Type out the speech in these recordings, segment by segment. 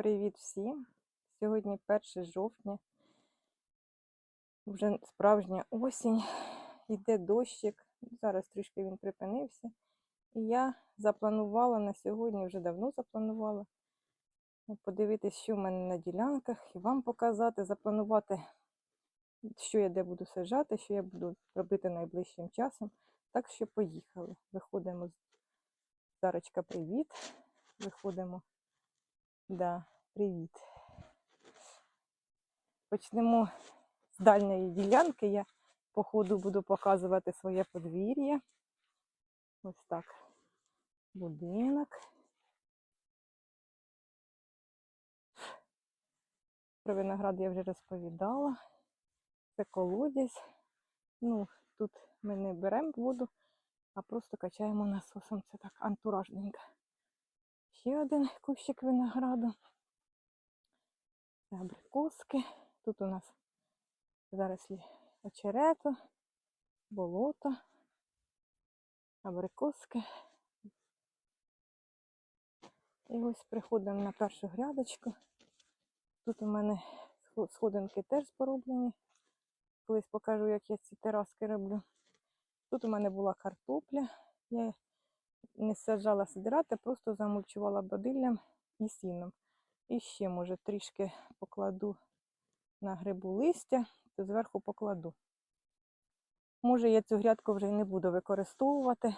Привіт всім! Сьогодні 1 жовтня, вже справжня осінь, йде дощик. Зараз трішки він припинився. І я запланувала на сьогодні, вже давно запланувала, ну, подивитись, що в мене на ділянках, і вам показати, запланувати, що я де буду саджати, що я буду робити найближчим часом. Так що поїхали. Виходимо з Зарочка, привіт. Виходимо. Да, привіт. Почнемо з дальньої ділянки. Я по ходу буду показувати своє подвір'я. Ось так. Будинок. Про виноград я вже розповідала. Це колодязь. Ну, тут ми не беремо воду, а просто качаємо насосом. Це так антуражненько. Ще один кущик винограду. Абрикоски. Тут у нас зарослі очерету, болото, абрикоски. І ось приходимо на першу грядочку. Тут у мене сходинки теж пороблені. Колись покажу, як я ці тераски роблю. Тут у мене була картопля. Я не саджала сидирати, просто замульчувала бадиллям і сіном. І ще, може, трішки покладу на грибу листя, то зверху покладу. Може, я цю грядку вже й не буду використовувати,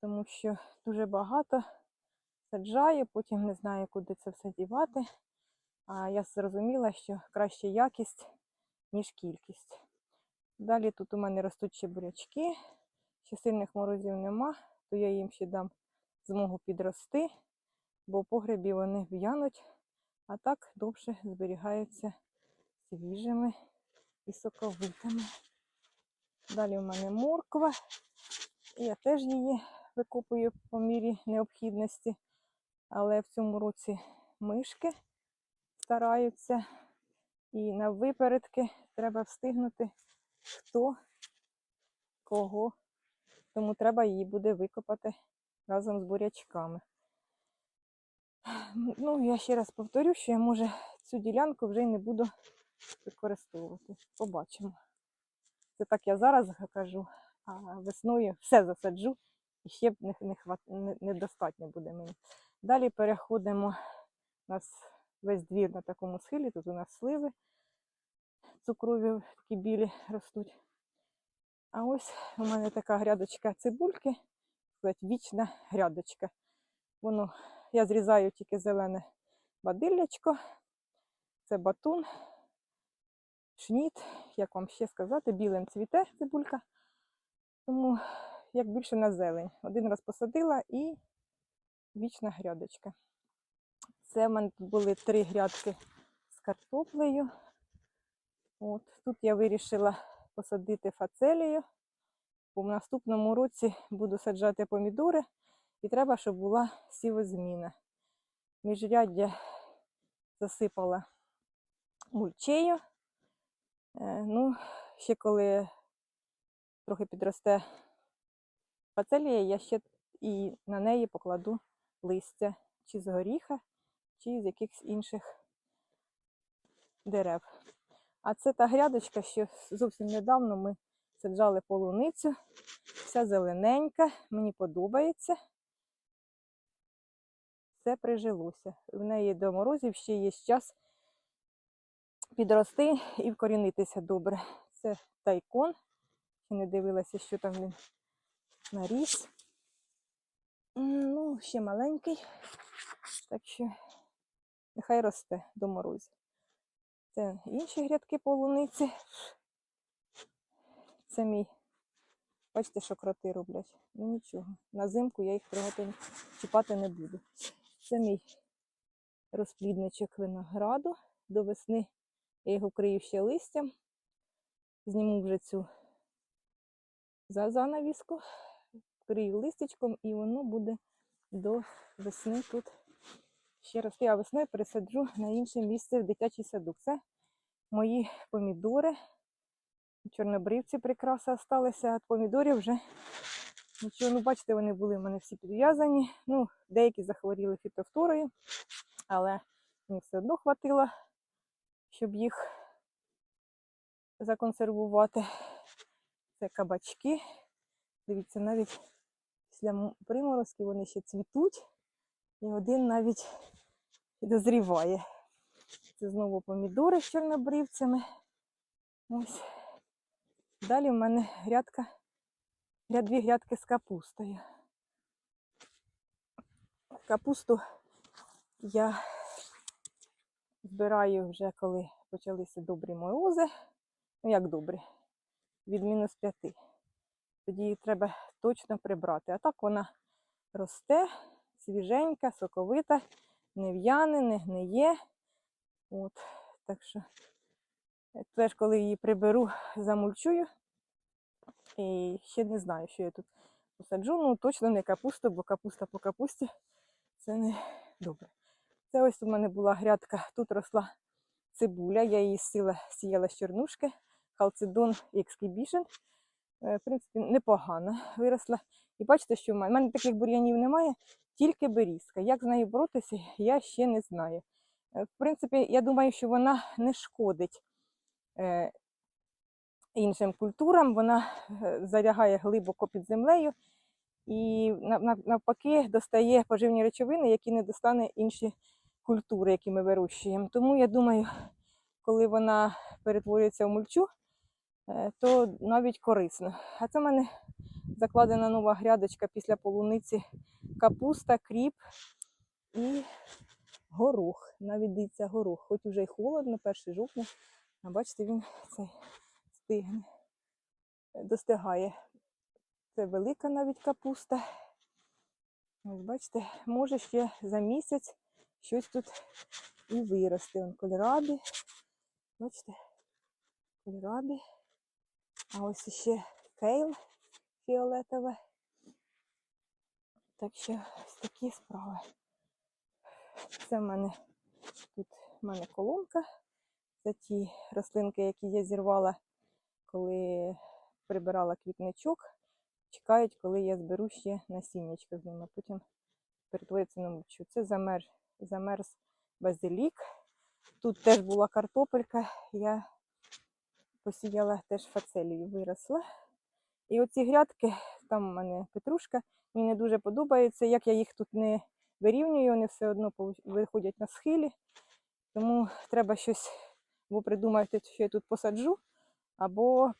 тому що дуже багато саджаю, потім не знаю, куди це все дівати. А я зрозуміла, що краще якість, ніж кількість. Далі тут у мене ростуть ще бурячки, ще сильних морозів нема, то я їм ще дам змогу підрости, бо в погребі вони в'януть, а так довше зберігаються свіжими і соковитими. Далі в мене морква. І я теж її викопую по мірі необхідності. Але в цьому році мишки стараються. І на випередки треба встигнути хто кого. Тому треба її буде викопати разом з бурячками. Ну, я ще раз повторю, що я може цю ділянку вже й не буду використовувати. Побачимо. Це так я зараз кажу, а весною все засаджу і ще не, не, не, недостатньо буде мені. Далі переходимо. У нас весь двір на такому схилі, тут у нас сливи цукрові такі білі ростуть. А ось у мене така грядочка цибульки, вічна грядочка. Воно, я зрізаю тільки зелене бадиллячко, це батун, шніт, як вам ще сказати, білим цвіте цибулька. Тому як більше на зелень. Один раз посадила і вічна грядочка. Це в мене були три грядки з картоплею. От, тут я вирішила посадити фацелію, бо в наступному році буду саджати помідори, і треба, щоб була сівозміна. Міжряддя засипала мульчею. Е, ну, ще коли трохи підросте фацелія, я ще і на неї покладу листя чи з горіха, чи з якихось інших дерев. А це та грядочка, що зовсім недавно ми саджали полуницю. Вся зелененька, мені подобається. Все прижилося. В неї до морозів ще є час підрости і вкорінитися добре. Це тайкон. Ще не дивилася, що там він наріс. Ну, ще маленький. Так що нехай росте до морозів. Це інші грядки полуниці. Це мій. Бачите, що кроти роблять. Ну нічого. На зимку я їх трогати чіпати не буду. Це мій розплідничок винограду. До весни я його крию ще листям. Зніму вже цю занавіску, крию листячком, і воно буде до весни тут ще рости, а весною пересаджу на інше місце в дитячий садок. Це мої помідори. Чорнобривці прикраси залишилися, а помідорів вже нічого, ну бачите, вони були в мене всі підв'язані. Ну, деякі захворіли фітофторою, але Мені все одно хватило, щоб їх законсервувати. Це кабачки. Дивіться, навіть після приморозків вони ще цвітуть. І один навіть дозріває. Це знову помідори з чорнобривцями. Ось. Далі в мене грядка, ряд дві грядки з капустою. Капусту я збираю вже коли почалися добрі морози. Ну як добрі? Від мінус п'яти. Тоді її треба точно прибрати. А так вона росте, свіженька, соковита, не в'яне, не гниє. От, так що е, теж, коли її приберу, замульчую. І ще не знаю, що я тут посаджу. Ну, точно не капусту, бо капуста по капусті це не добре. Це ось у мене була грядка, тут росла цибуля, я її сіла, сіяла з чорнушки, халцедон Exhibition. Е, В принципі, непогано виросла. І бачите, що в мене. У мене таких бур'янів немає, тільки берізка. Як з нею боротися, я ще не знаю. Е, В принципі, я думаю, що вона не шкодить е, іншим культурам, вона е, залягає глибоко під землею і нав- нав- навпаки достає поживні речовини, які не достане інші культури, які ми вирощуємо. Тому я думаю, коли вона перетворюється в мульчу, то навіть корисно. А це в мене закладена нова грядочка після полуниці капуста, кріп і горох. Навіть дивіться горох. Хоч уже й холодно, 1 жовтня, а бачите, він цей стигне, достигає. Це велика навіть капуста. Ось бачите, може ще за місяць щось тут і виросте. Вон кольорабі. Бачите? Кольорабі. А ось ще кейл фіолетове. Так що ось такі справи. Це в мене тут в мене колонка. Це ті рослинки, які я зірвала, коли прибирала квітничок. Чекають, коли я зберу ще насіннячко з ними, потім перетвориться на мульчу. Це замер, замерз базилік. Тут теж була картопелька, я посіяла теж фацелію, виросла. І оці грядки, там у мене петрушка, мені не дуже подобається. Як я їх тут не вирівнюю, вони все одно виходять на схилі. Тому треба щось або придумати, що я тут посаджу, або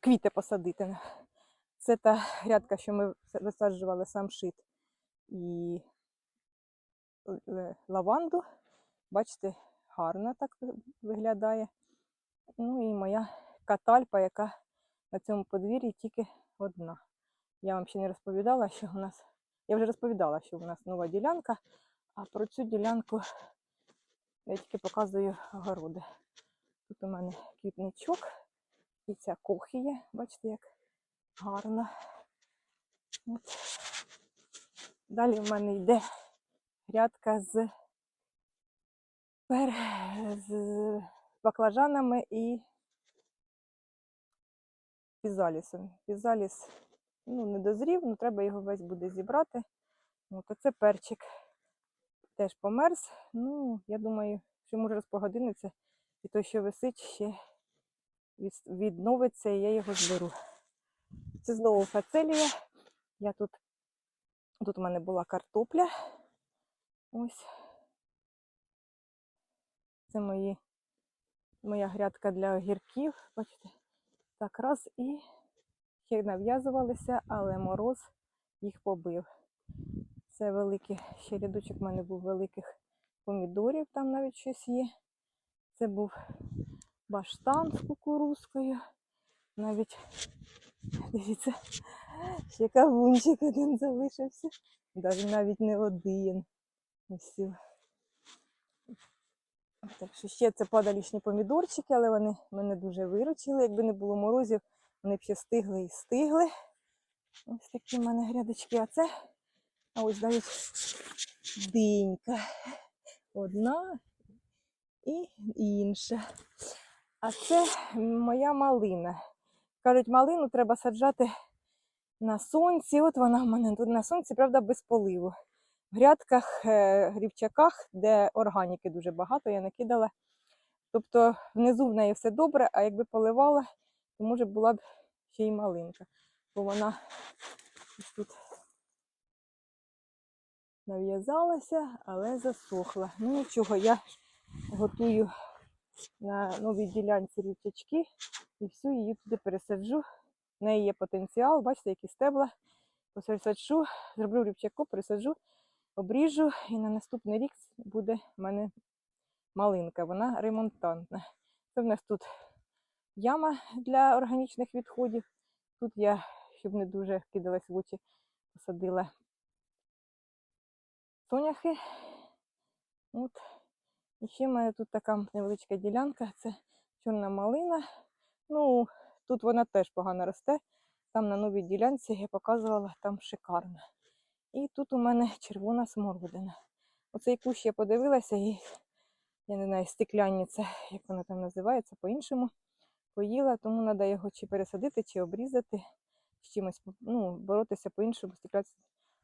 квіти посадити. Це та грядка, що ми висаджували сам шит і е, лаванду. Бачите, гарно так виглядає. Ну і моя катальпа, яка на цьому подвір'ї тільки одна. Я вам ще не розповідала, що у нас. Я вже розповідала, що у нас нова ділянка, а про цю ділянку я тільки показую огороди. Тут у мене квітничок і ця кохія. Бачите, як гарно. От. Далі в мене йде грядка з, пер... з баклажанами і пізалісом. Пізаліс ну, не дозрів, ну треба його весь буде зібрати. От, а це перчик теж померз. Ну, я думаю, що може розпогодиниться, і той, що висить, ще відновиться, і я його зберу. Це знову фацелія. Я тут, тут у мене була картопля. Ось. Це мої, моя грядка для огірків. Бачите, так раз і ще нав'язувалися, але мороз їх побив. Це великий, ще рядочок в мене був великих помідорів, там навіть щось є. Це був баштан з кукурузкою. Навіть, дивіться, ще кавунчик один залишився. Навіть не один. Ось. Так що ще це падалішні помідорчики, але вони мене дуже виручили. Якби не було морозів, вони б ще стигли і стигли. Ось такі в мене грядочки. А це, а ось навіть динька. Одна і інша. А це моя малина. Кажуть, малину треба саджати на сонці. От вона в мене тут на сонці, правда, без поливу. В грядках, е, рівчаках, де органіки дуже багато, я накидала. Тобто внизу в неї все добре, а якби поливала, то може була б ще й малинка. Бо вона тут нав'язалася, але засохла. Ну нічого, я готую на новій ділянці рівчачки і всю її туди пересаджу. В неї є потенціал, бачите, які стебла. Пересаджу, зроблю рівчаку, пересаджу, обріжу, і на наступний рік буде в мене малинка. Вона ремонтантна. Це в нас тут яма для органічних відходів. Тут я, щоб не дуже кидалась в очі, посадила соняхи. От. І ще в мене тут така невеличка ділянка, це чорна малина. Ну, тут вона теж погано росте. Там на новій ділянці я показувала, там шикарно. І тут у мене червона смородина. Оцей кущ я подивилася і я не знаю, стеклянниця, як вона там називається, по-іншому. Поїла, тому треба його чи пересадити, чи обрізати, з чимось ну, боротися по-іншому.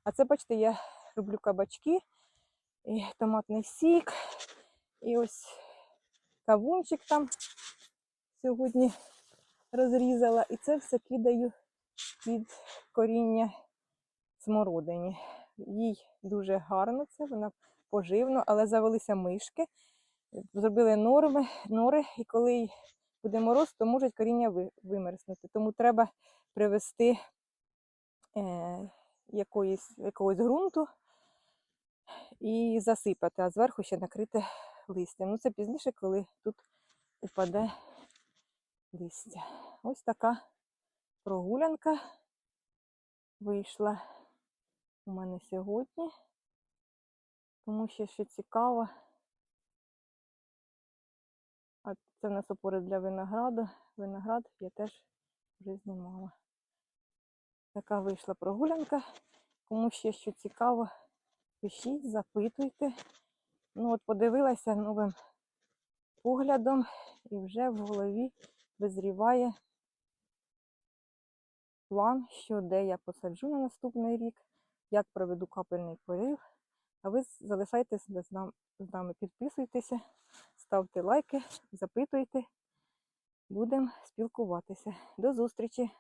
А це, бачите, я роблю кабачки, і томатний сік, і ось кавунчик там сьогодні розрізала. І це все кидаю під коріння смородині. Їй дуже гарно це, вона поживно, але завелися мишки. Зробили норми, нори, і коли буде мороз, то можуть коріння вимерзнути. Тому треба привезти е, якоїсь, якогось ґрунту і засипати, а зверху ще накрити листям. Ну, це пізніше, коли тут упаде листя. Ось така прогулянка вийшла у мене сьогодні. Тому що ще цікаво. А це в нас опори для винограду. Виноград я теж вже знімала. Така вийшла прогулянка. Кому ще що цікаво, пишіть, запитуйте. Ну от подивилася новим поглядом і вже в голові визріває план, що де я посаджу на наступний рік, як проведу капельний полив. А ви залишайтеся з нами, підписуйтеся, ставте лайки, запитуйте. Будемо спілкуватися. До зустрічі!